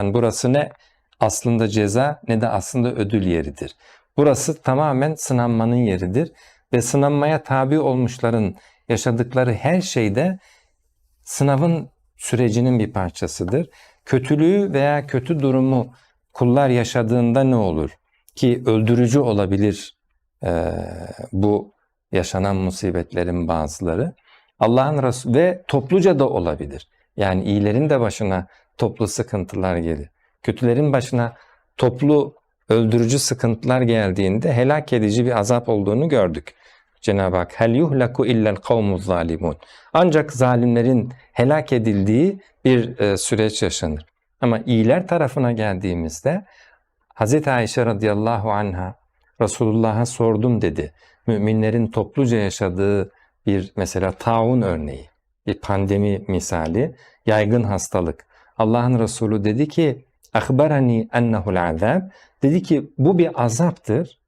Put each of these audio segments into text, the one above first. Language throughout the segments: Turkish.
Yani burası ne aslında ceza ne de aslında ödül yeridir. Burası tamamen sınanmanın yeridir ve sınanmaya tabi olmuşların yaşadıkları her şeyde sınavın sürecinin bir parçasıdır. Kötülüğü veya kötü durumu kullar yaşadığında ne olur? Ki öldürücü olabilir eee, bu yaşanan musibetlerin bazıları. Allah'ın Resulü ve topluca da olabilir. Yani iyilerin de başına toplu sıkıntılar gelir. Kötülerin başına toplu öldürücü sıkıntılar geldiğinde helak edici bir azap olduğunu gördük. Cenab-ı Hak hel yuhlaku illel kavmuz zalimun. Ancak zalimlerin helak edildiği bir e, süreç yaşanır. Ama iyiler tarafına geldiğimizde Hz. Ayşe radıyallahu anha Resulullah'a sordum dedi. Müminlerin topluca yaşadığı bir mesela taun örneği, bir pandemi misali, yaygın hastalık. Allah'ın Resulü dedi ki Akbarani ennehul azab. Dedi ki bu bir azaptır.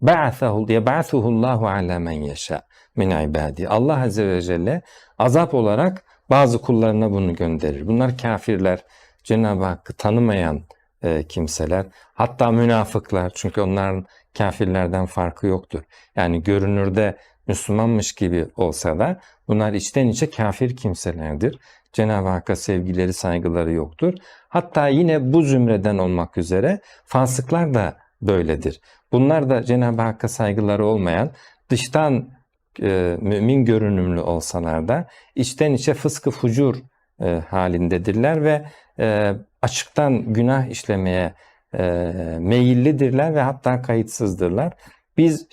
Ba'athahu yeb'athuhu Allahu ala men yasha min ibadi. Allah azze ve celle azap olarak bazı kullarına bunu gönderir. Bunlar kafirler, Cenab-ı Hakk'ı tanımayan e, kimseler, hatta münafıklar çünkü onların kafirlerden farkı yoktur. Yani görünürde Müslümanmış gibi olsa da bunlar içten içe kafir kimselerdir. Cenab-ı Hakk'a sevgileri, saygıları yoktur. Hatta yine bu zümreden olmak üzere fasıklar da böyledir. Bunlar da Cenab-ı Hakk'a saygıları olmayan, dıştan e, mümin görünümlü olsalar da içten içe fıskı fucur e, halindedirler ve e, açıktan günah işlemeye e, meyillidirler ve hatta kayıtsızdırlar. Biz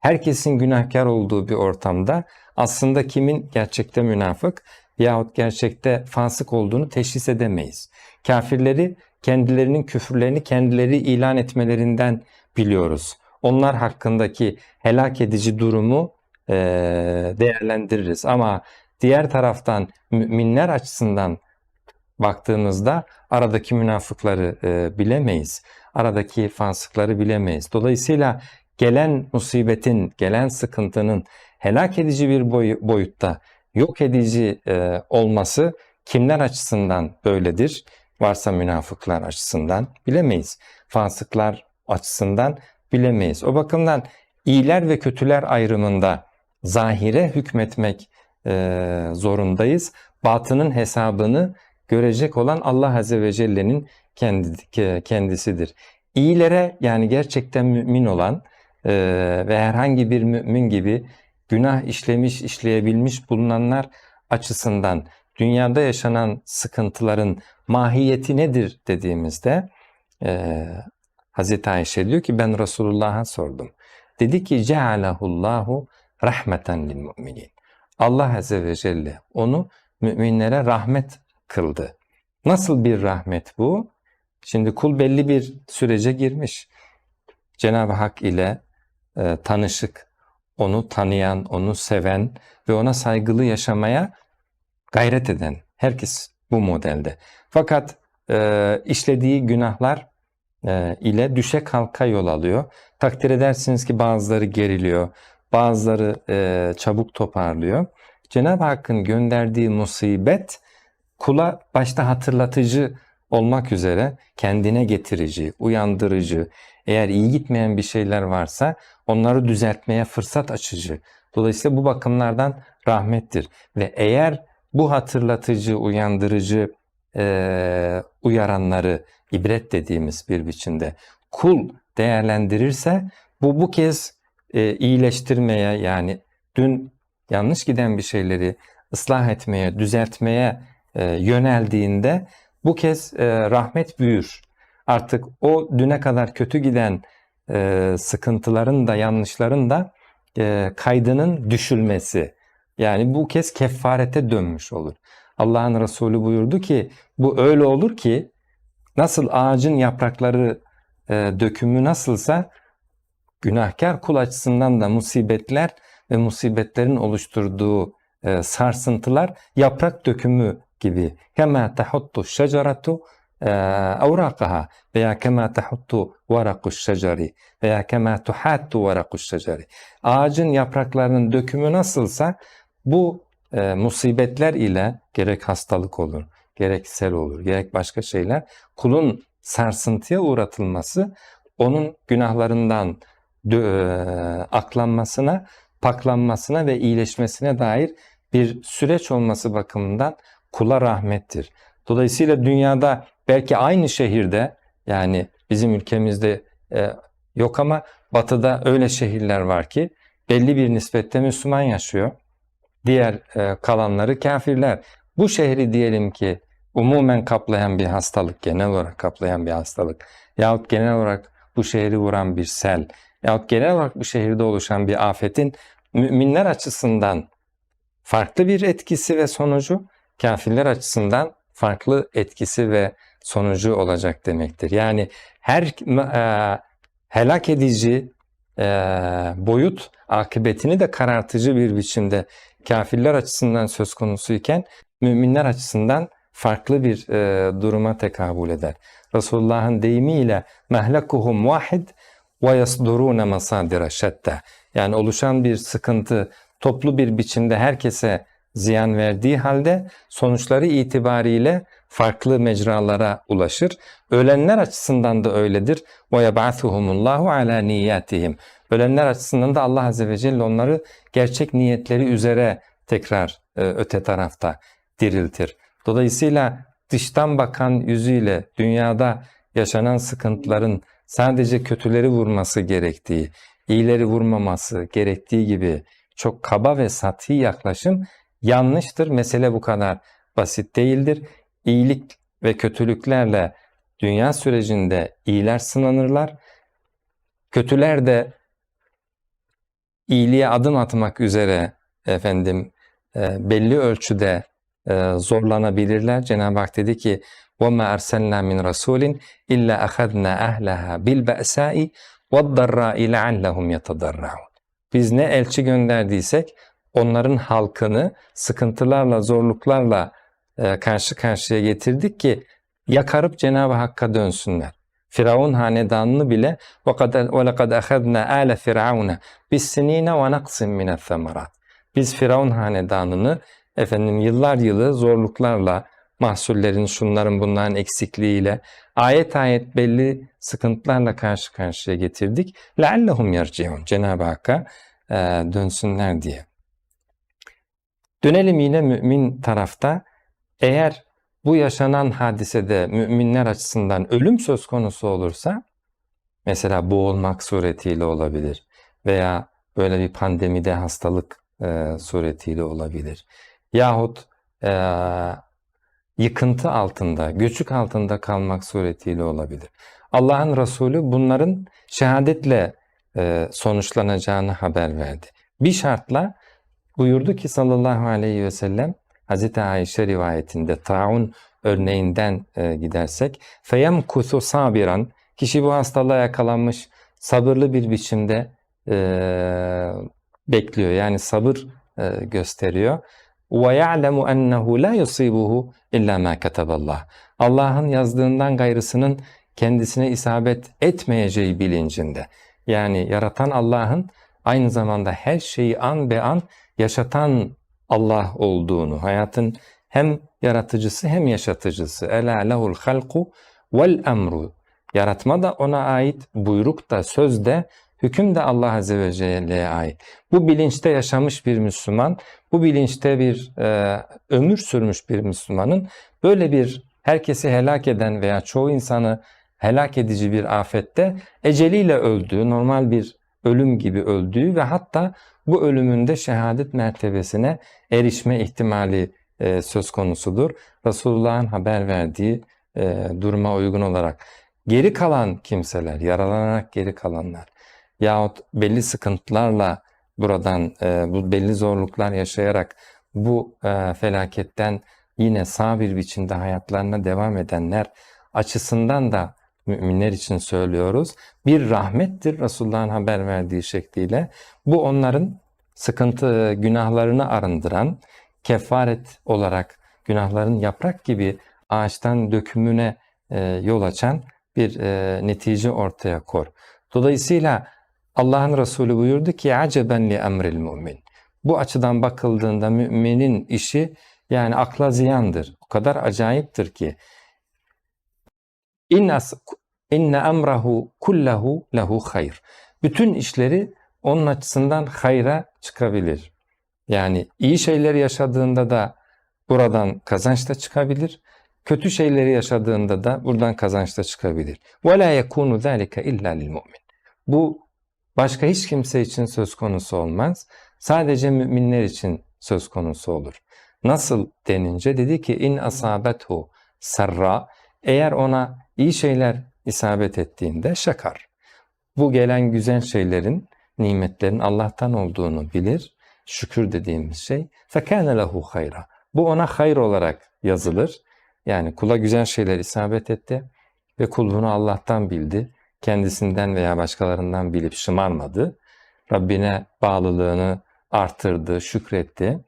herkesin günahkar olduğu bir ortamda aslında kimin gerçekte münafık yahut gerçekte fasık olduğunu teşhis edemeyiz. Kafirleri kendilerinin küfürlerini kendileri ilan etmelerinden biliyoruz. Onlar hakkındaki helak edici durumu e, değerlendiririz. Ama diğer taraftan müminler açısından baktığımızda aradaki münafıkları e, bilemeyiz. Aradaki fasıkları bilemeyiz. Dolayısıyla gelen musibetin, gelen sıkıntının helak edici bir boy, boyutta yok edici e, olması kimler açısından böyledir? Varsa münafıklar açısından bilemeyiz. Fasıklar açısından bilemeyiz. O bakımdan iyiler ve kötüler ayrımında zahire hükmetmek e, zorundayız. Batının hesabını görecek olan Allah Azze ve Celle'nin kendi, kendisidir. İyilere yani gerçekten mümin olan e, ve herhangi bir mümin gibi günah işlemiş, işleyebilmiş bulunanlar açısından dünyada yaşanan sıkıntıların mahiyeti nedir dediğimizde e, Hazreti Ayşe diyor ki ben Resulullah'a sordum. Dedi ki cealahullahu rahmeten lil müminin. Allah Azze ve Celle onu müminlere rahmet kıldı. Nasıl bir rahmet bu? Şimdi kul belli bir sürece girmiş. Cenab-ı Hak ile e, tanışık, onu tanıyan, onu seven ve ona saygılı yaşamaya gayret eden herkes bu modelde. Fakat e, işlediği günahlar e, ile düşe kalka yol alıyor. Takdir edersiniz ki bazıları geriliyor, bazıları e, çabuk toparlıyor. Cenab-ı Hakk'ın gönderdiği musibet kula başta hatırlatıcı olmak üzere kendine getirici, uyandırıcı, eğer iyi gitmeyen bir şeyler varsa onları düzeltmeye fırsat açıcı. Dolayısıyla bu bakımlardan rahmettir. Ve eğer bu hatırlatıcı, uyandırıcı e, uyaranları ibret dediğimiz bir biçimde kul değerlendirirse bu bu kez e, iyileştirmeye yani dün yanlış giden bir şeyleri ıslah etmeye, düzeltmeye e, yöneldiğinde bu kez e, rahmet büyür. Artık o düne kadar kötü giden e, sıkıntıların da yanlışların da e, kaydının düşülmesi. Yani bu kez kefarete dönmüş olur. Allah'ın Resulü buyurdu ki bu öyle olur ki nasıl ağacın yaprakları e, dökümü nasılsa günahkar kul açısından da musibetler ve musibetlerin oluşturduğu e, sarsıntılar yaprak dökümü gibi. Kema tahuttu şeceretu avrakaha veya kema tahuttu varakuş şeceri veya kema tuhattu varakuş şeceri. Ağacın yapraklarının dökümü nasılsa bu e, musibetler ile gerek hastalık olur, gerek sel olur, gerek başka şeyler kulun sarsıntıya uğratılması onun günahlarından e, aklanmasına, paklanmasına ve iyileşmesine dair bir süreç olması bakımından kula rahmettir. Dolayısıyla dünyada belki aynı şehirde yani bizim ülkemizde e, yok ama batıda öyle şehirler var ki belli bir nispette Müslüman yaşıyor. Diğer e, kalanları kafirler. Bu şehri diyelim ki umumen kaplayan bir hastalık, genel olarak kaplayan bir hastalık yahut genel olarak bu şehri vuran bir sel yahut genel olarak bu şehirde oluşan bir afetin müminler açısından farklı bir etkisi ve sonucu, kafirler açısından farklı etkisi ve sonucu olacak demektir. Yani her e, helak edici e, boyut akıbetini de karartıcı bir biçimde kafirler açısından söz konusuyken müminler açısından farklı bir e, duruma tekabül eder. Resulullah'ın deyimiyle mehlekuhum vahid ve yasdurune masadira şetta. Yani oluşan bir sıkıntı toplu bir biçimde herkese ziyan verdiği halde sonuçları itibariyle farklı mecralara ulaşır. Ölenler açısından da öyledir. Ve yeb'athuhumullahu ala niyyatihim. Ölenler açısından da Allah azze ve celle onları gerçek niyetleri üzere tekrar e, öte tarafta diriltir. Dolayısıyla dıştan bakan yüzüyle dünyada yaşanan sıkıntıların sadece kötüleri vurması gerektiği, iyileri vurmaması gerektiği gibi çok kaba ve sati yaklaşım yanlıştır. Mesele bu kadar basit değildir. İyilik ve kötülüklerle dünya sürecinde iyiler sınanırlar. Kötüler de iyiliğe adım atmak üzere efendim e, belli ölçüde e, zorlanabilirler. Cenab-ı Hak dedi ki وَمَا أَرْسَلْنَا مِنْ رَسُولٍ إِلَّا أَخَذْنَا أَهْلَهَا بِالْبَأْسَاءِ وَالضَّرَّاءِ لَعَلَّهُمْ يَتَضَرَّعُونَ Biz ne elçi gönderdiysek onların halkını sıkıntılarla, zorluklarla e, karşı karşıya getirdik ki yakarıp Cenab-ı Hakk'a dönsünler. Firavun hanedanını bile وَلَقَدْ أَخَذْنَا آلَ فِرْعَوْنَ بِالسِّن۪ينَ وَنَقْسٍ مِنَ الثَّمَرَاتِ Biz Firavun hanedanını efendim yıllar yılı zorluklarla, mahsullerin, şunların bunların eksikliğiyle, ayet ayet belli sıkıntılarla karşı karşıya getirdik. لَعَلَّهُمْ يَرْجِعُونَ Cenab-ı Hakk'a e, dönsünler diye. Dönelim yine mümin tarafta. Eğer bu yaşanan hadisede müminler açısından ölüm söz konusu olursa, mesela boğulmak suretiyle olabilir veya böyle bir pandemide hastalık e, suretiyle olabilir. Yahut e, yıkıntı altında, göçük altında kalmak suretiyle olabilir. Allah'ın Resulü bunların şehadetle e, sonuçlanacağını haber verdi. Bir şartla buyurdu ki sallallahu aleyhi ve sellem Hz. Ayşe rivayetinde taun örneğinden e, gidersek feyemkusu sabiran kişi bu hastalığa yakalanmış sabırlı bir biçimde e, bekliyor. Yani sabır e, gösteriyor. Ve ya'lemu ennehu la yusibuhu illa ma kataballah. Allah'ın yazdığından gayrısının kendisine isabet etmeyeceği bilincinde. Yani yaratan Allah'ın aynı zamanda her şeyi an be an yaşatan Allah olduğunu, hayatın hem yaratıcısı hem yaşatıcısı. Ela lehul halku vel emru. Yaratma da ona ait, buyruk da, söz de, hüküm de Allah Azze ve Celle'ye ait. Bu bilinçte yaşamış bir Müslüman, bu bilinçte bir e, ömür sürmüş bir Müslümanın böyle bir herkesi helak eden veya çoğu insanı helak edici bir afette eceliyle öldüğü, normal bir ölüm gibi öldüğü ve hatta bu ölümünde şehadet mertebesine erişme ihtimali e, söz konusudur. Resulullah'ın haber verdiği e, duruma uygun olarak geri kalan kimseler, yaralanarak geri kalanlar yahut belli sıkıntılarla buradan e, bu belli zorluklar yaşayarak bu e, felaketten yine sağ bir biçimde hayatlarına devam edenler açısından da müminler için söylüyoruz. Bir rahmettir Resulullah'ın haber verdiği şekliyle. Bu onların sıkıntı, günahlarını arındıran, kefaret olarak günahların yaprak gibi ağaçtan dökümüne e, yol açan bir e, netice ortaya kor. Dolayısıyla Allah'ın Resulü buyurdu ki aceben li emril mümin. Bu açıdan bakıldığında müminin işi yani akla ziyandır. O kadar acayiptir ki inne inne emrahu kullahu lehu hayr. Bütün işleri onun açısından hayra çıkabilir. Yani iyi şeyleri yaşadığında da buradan kazanç da çıkabilir. Kötü şeyleri yaşadığında da buradan kazanç da çıkabilir. Yekunu zalika illa lil mu'min. Bu başka hiç kimse için söz konusu olmaz. Sadece müminler için söz konusu olur. Nasıl denince dedi ki in asabethu sarra eğer ona iyi şeyler isabet ettiğinde şakar. Bu gelen güzel şeylerin, nimetlerin Allah'tan olduğunu bilir. Şükür dediğimiz şey. فَكَانَ lehu hayra. Bu ona hayır olarak yazılır. Yani kula güzel şeyler isabet etti ve kul bunu Allah'tan bildi. Kendisinden veya başkalarından bilip şımarmadı. Rabbine bağlılığını artırdı, şükretti.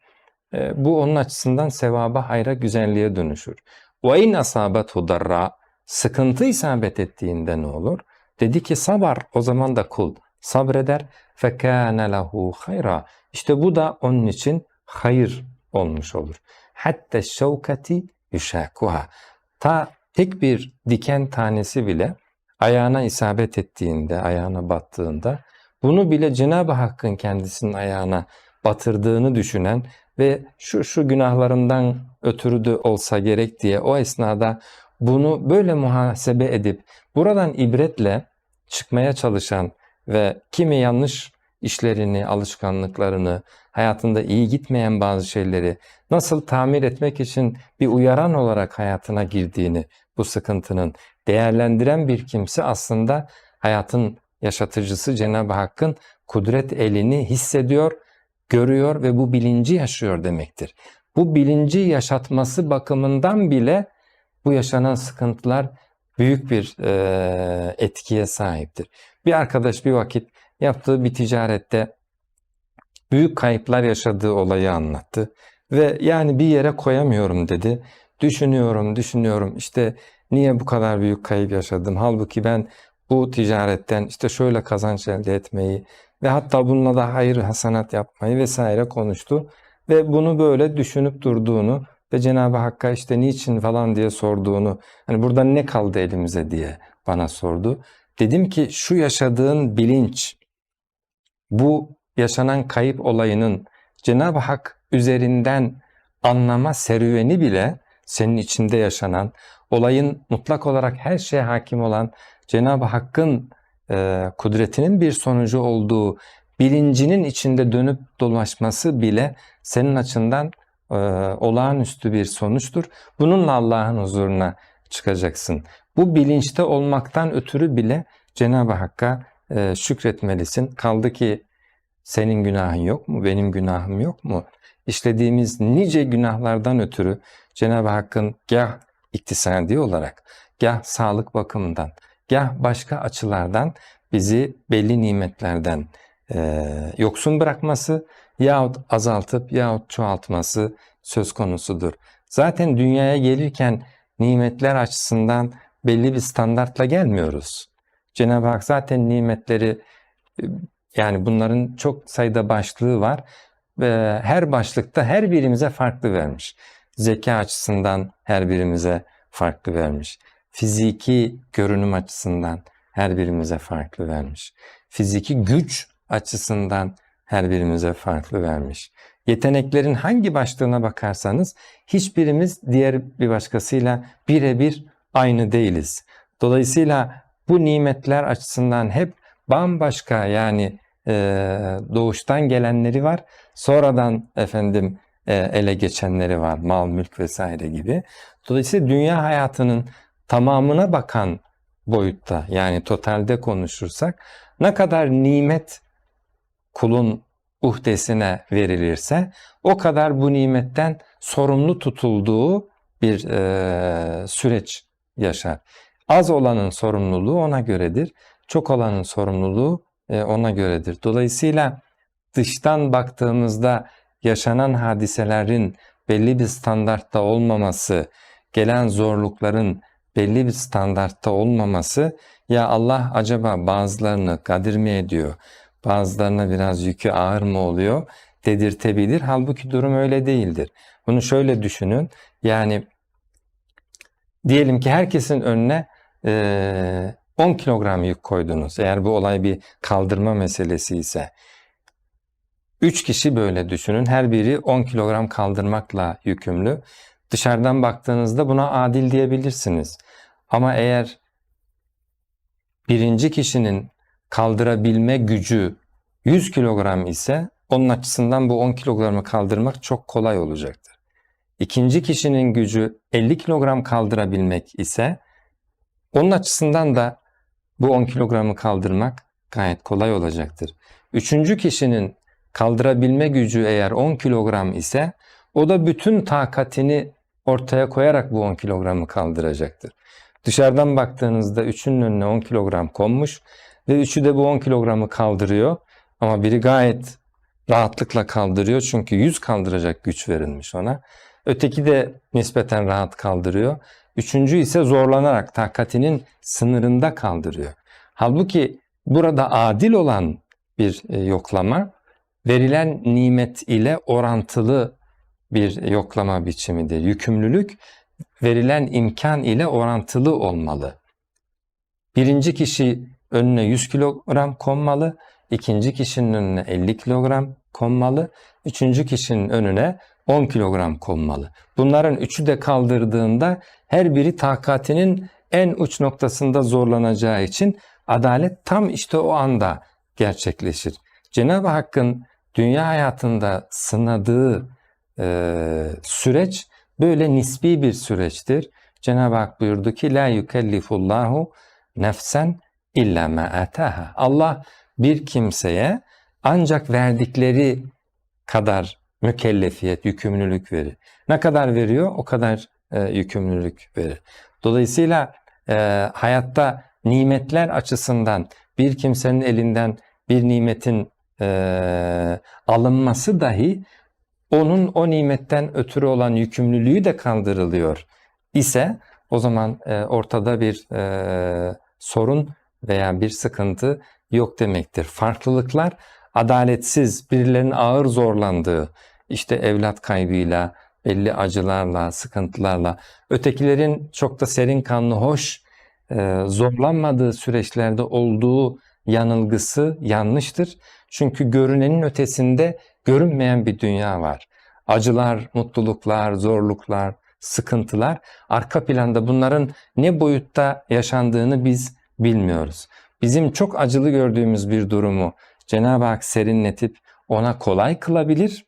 E, bu onun açısından sevaba, hayra, güzelliğe dönüşür. وَاِنْ أَصَابَتْهُ darra Sıkıntı isabet ettiğinde ne olur? Dedi ki sabar, o zaman da kul sabreder. فَكَانَ لَهُ hayra. İşte bu da onun için hayır olmuş olur. Hatta şevkati yuşakuha. Ta tek bir diken tanesi bile ayağına isabet ettiğinde, ayağına battığında bunu bile Cenab-ı Hakk'ın kendisinin ayağına batırdığını düşünen ve şu şu günahlarımdan ötürü de olsa gerek diye o esnada bunu böyle muhasebe edip buradan ibretle çıkmaya çalışan ve kimi yanlış işlerini, alışkanlıklarını, hayatında iyi gitmeyen bazı şeyleri nasıl tamir etmek için bir uyaran olarak hayatına girdiğini bu sıkıntının değerlendiren bir kimse aslında hayatın yaşatıcısı Cenab-ı Hakk'ın kudret elini hissediyor, görüyor ve bu bilinci yaşıyor demektir. Bu bilinci yaşatması bakımından bile bu yaşanan sıkıntılar büyük bir e, etkiye sahiptir. Bir arkadaş bir vakit yaptığı bir ticarette büyük kayıplar yaşadığı olayı anlattı. Ve yani bir yere koyamıyorum dedi. Düşünüyorum, düşünüyorum işte niye bu kadar büyük kayıp yaşadım? Halbuki ben bu ticaretten işte şöyle kazanç elde etmeyi ve hatta bununla da hayır hasanat yapmayı vesaire konuştu. Ve bunu böyle düşünüp durduğunu ve Cenab-ı Hakk'a işte niçin falan diye sorduğunu, hani burada ne kaldı elimize diye bana sordu. Dedim ki şu yaşadığın bilinç, bu yaşanan kayıp olayının Cenab-ı Hak üzerinden anlama serüveni bile senin içinde yaşanan, olayın mutlak olarak her şeye hakim olan Cenab-ı Hakk'ın e, kudretinin bir sonucu olduğu bilincinin içinde dönüp dolaşması bile senin açından e, olağanüstü bir sonuçtur. Bununla Allah'ın huzuruna çıkacaksın. Bu bilinçte olmaktan ötürü bile Cenab-ı Hakk'a e, şükretmelisin. Kaldı ki senin günahın yok mu? Benim günahım yok mu? İşlediğimiz nice günahlardan ötürü Cenab-ı Hakk'ın gah iktisadi olarak, gah sağlık bakımından, gah başka açılardan bizi belli nimetlerden e, yoksun bırakması yahut azaltıp yahut çoğaltması söz konusudur. Zaten dünyaya gelirken nimetler açısından belli bir standartla gelmiyoruz. Cenab-ı Hak zaten nimetleri yani bunların çok sayıda başlığı var ve her başlıkta her birimize farklı vermiş. Zeka açısından her birimize farklı vermiş. Fiziki görünüm açısından her birimize farklı vermiş. Fiziki güç açısından her birimize farklı vermiş. Yeteneklerin hangi başlığına bakarsanız hiçbirimiz diğer bir başkasıyla birebir aynı değiliz. Dolayısıyla bu nimetler açısından hep bambaşka yani e, doğuştan gelenleri var. Sonradan efendim e, ele geçenleri var. Mal, mülk vesaire gibi. Dolayısıyla dünya hayatının tamamına bakan boyutta yani totalde konuşursak ne kadar nimet kulun uhdesine verilirse o kadar bu nimetten sorumlu tutulduğu bir e, süreç yaşar. Az olanın sorumluluğu ona göredir. Çok olanın sorumluluğu e, ona göredir. Dolayısıyla dıştan baktığımızda yaşanan hadiselerin belli bir standartta olmaması, gelen zorlukların belli bir standartta olmaması ya Allah acaba bazılarını kadir mi ediyor, bazılarına biraz yükü ağır mı oluyor dedirtebilir. Halbuki durum öyle değildir. Bunu şöyle düşünün. Yani Diyelim ki herkesin önüne eee, 10 kilogram yük koydunuz. Eğer bu olay bir kaldırma meselesi ise. 3 kişi böyle düşünün. Her biri 10 kilogram kaldırmakla yükümlü. Dışarıdan baktığınızda buna adil diyebilirsiniz. Ama eğer birinci kişinin kaldırabilme gücü 100 kilogram ise onun açısından bu 10 kilogramı kaldırmak çok kolay olacaktır. İkinci kişinin gücü 50 kilogram kaldırabilmek ise onun açısından da bu 10 kilogramı kaldırmak gayet kolay olacaktır. Üçüncü kişinin kaldırabilme gücü eğer 10 kilogram ise o da bütün takatini ortaya koyarak bu 10 kilogramı kaldıracaktır. Dışarıdan baktığınızda üçünün önüne 10 kilogram konmuş ve üçü de bu 10 kilogramı kaldırıyor. Ama biri gayet rahatlıkla kaldırıyor çünkü 100 kaldıracak güç verilmiş ona. Öteki de nispeten rahat kaldırıyor. Üçüncü ise zorlanarak takatinin sınırında kaldırıyor. Halbuki burada adil olan bir e, yoklama verilen nimet ile orantılı bir yoklama biçimidir. Yükümlülük verilen imkan ile orantılı olmalı. Birinci kişi önüne 100 kilogram konmalı, ikinci kişinin önüne 50 kilogram konmalı, üçüncü kişinin önüne 10 kilogram konmalı. Bunların üçü de kaldırdığında her biri takatinin en uç noktasında zorlanacağı için adalet tam işte o anda gerçekleşir. Cenab-ı Hakk'ın dünya hayatında sınadığı e, süreç böyle nisbi bir süreçtir. Cenab-ı Hak buyurdu ki la yukellifullahu nefsen illa ma ataha. Allah bir kimseye ancak verdikleri kadar mükellefiyet, yükümlülük verir. Ne kadar veriyor o kadar e, yükümlülük verir. Dolayısıyla e, hayatta nimetler açısından bir kimsenin elinden bir nimetin e, alınması dahi onun o nimetten ötürü olan yükümlülüğü de kaldırılıyor ise o zaman e, ortada bir e, sorun veya bir sıkıntı yok demektir. Farklılıklar adaletsiz, birilerinin ağır zorlandığı, işte evlat kaybıyla, belli acılarla, sıkıntılarla, ötekilerin çok da serin kanlı, hoş, e, zorlanmadığı süreçlerde olduğu yanılgısı yanlıştır. Çünkü görünenin ötesinde görünmeyen bir dünya var. Acılar, mutluluklar, zorluklar, sıkıntılar arka planda bunların ne boyutta yaşandığını biz bilmiyoruz. Bizim çok acılı gördüğümüz bir durumu Cenab-ı Hak serinletip ona kolay kılabilir.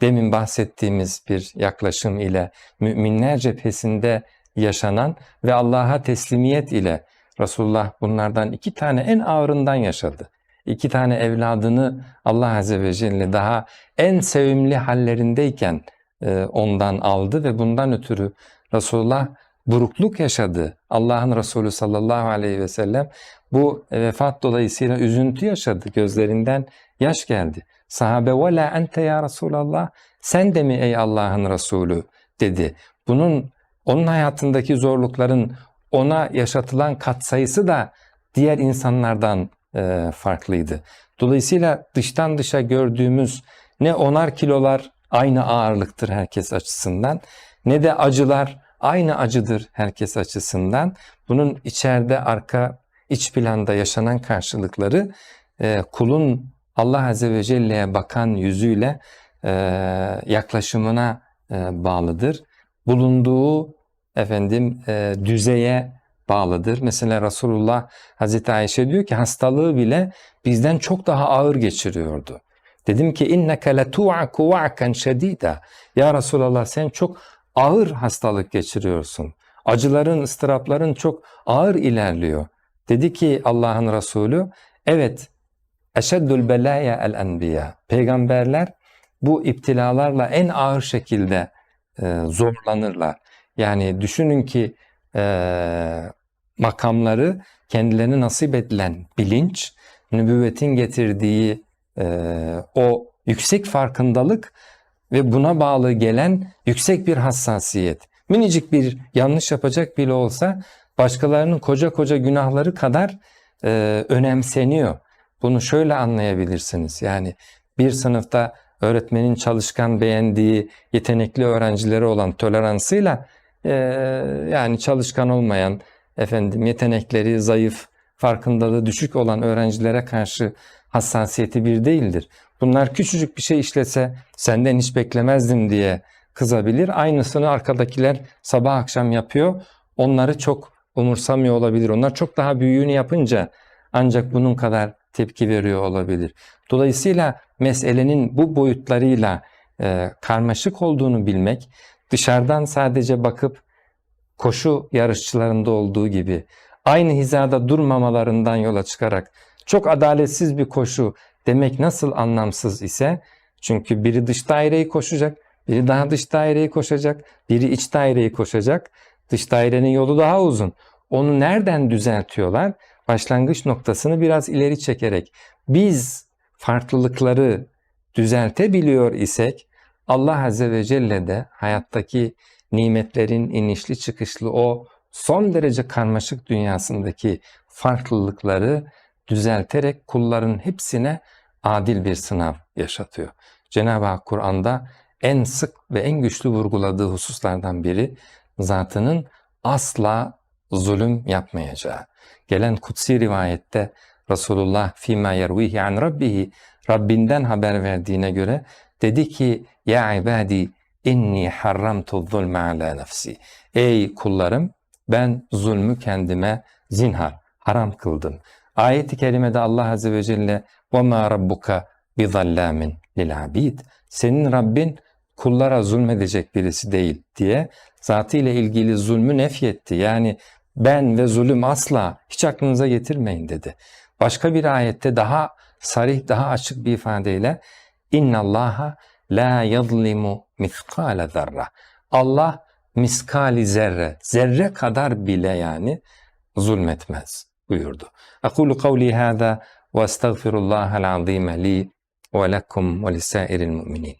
Demin bahsettiğimiz bir yaklaşım ile müminler cephesinde yaşanan ve Allah'a teslimiyet ile Resulullah bunlardan iki tane en ağırından yaşadı. İki tane evladını Allah Azze ve Celle daha en sevimli hallerindeyken e, ondan aldı ve bundan ötürü Resulullah burukluk yaşadı. Allah'ın Resulü sallallahu aleyhi ve sellem bu vefat dolayısıyla üzüntü yaşadı. Gözlerinden yaş geldi. Sahabe ve la ente ya Resulallah sen de mi ey Allah'ın Resulü dedi. Bunun onun hayatındaki zorlukların ona yaşatılan katsayısı da diğer insanlardan farklıydı. Dolayısıyla dıştan dışa gördüğümüz ne onar kilolar aynı ağırlıktır herkes açısından ne de acılar aynı acıdır herkes açısından. Bunun içeride arka iç planda yaşanan karşılıkları e, kulun Allah Azze ve Celle'ye bakan yüzüyle e, yaklaşımına e, bağlıdır. Bulunduğu efendim e, düzeye bağlıdır. Mesela Resulullah Hazreti Ayşe diyor ki hastalığı bile bizden çok daha ağır geçiriyordu. Dedim ki inneke letu'aku va'kan şedida. Ya Resulallah sen çok ağır hastalık geçiriyorsun. Acıların, ıstırapların çok ağır ilerliyor. Dedi ki Allah'ın Resulü, evet eşeddül belaya el enbiya. Peygamberler bu iptilalarla en ağır şekilde e, zorlanırlar. Yani düşünün ki e, makamları kendilerine nasip edilen bilinç, nübüvvetin getirdiği e, o yüksek farkındalık ve buna bağlı gelen yüksek bir hassasiyet. Minicik bir yanlış yapacak bile olsa başkalarının koca koca günahları kadar e, önemseniyor. Bunu şöyle anlayabilirsiniz. Yani bir sınıfta öğretmenin çalışkan beğendiği yetenekli öğrencileri olan toleransıyla e, yani çalışkan olmayan, efendim yetenekleri zayıf, farkındalığı düşük olan öğrencilere karşı hassasiyeti bir değildir. Bunlar küçücük bir şey işlese senden hiç beklemezdim diye kızabilir. Aynısını arkadakiler sabah akşam yapıyor. Onları çok umursamıyor olabilir. Onlar çok daha büyüğünü yapınca ancak bunun kadar tepki veriyor olabilir. Dolayısıyla meselenin bu boyutlarıyla e, karmaşık olduğunu bilmek, dışarıdan sadece bakıp koşu yarışçılarında olduğu gibi aynı hizada durmamalarından yola çıkarak çok adaletsiz bir koşu demek nasıl anlamsız ise çünkü biri dış daireyi koşacak, biri daha dış daireyi koşacak, biri iç daireyi koşacak. Dış dairenin yolu daha uzun. Onu nereden düzeltiyorlar? Başlangıç noktasını biraz ileri çekerek biz farklılıkları düzeltebiliyor isek Allah Azze ve Celle de hayattaki nimetlerin inişli çıkışlı o son derece karmaşık dünyasındaki farklılıkları düzelterek kulların hepsine adil bir sınav yaşatıyor. Cenab-ı Hak Kur'an'da en sık ve en güçlü vurguladığı hususlardan biri zatının asla zulüm yapmayacağı. Gelen kutsi rivayette Resulullah fîmâ yervihi an rabbihi Rabbinden haber verdiğine göre dedi ki ya ibadi inni harramtu zulme ala nefsi. Ey kullarım ben zulmü kendime zinhar haram kıldım. Ayet-i kerimede Allah azze ve celle ve ma rabbuka bi zallamin lil abid. Senin Rabbin kullara zulmedecek birisi değil diye zatıyla ilgili zulmü nefyetti. Yani ben ve zulüm asla hiç aklınıza getirmeyin dedi. Başka bir ayette daha sarih daha açık bir ifadeyle innallaha la yadlimu miskale zarra. Allah miskali zerre, zerre kadar bile yani zulmetmez buyurdu. Akulu kavli hâzâ ve estağfirullahal azîme li ve lekum ve lisairil mu'minin.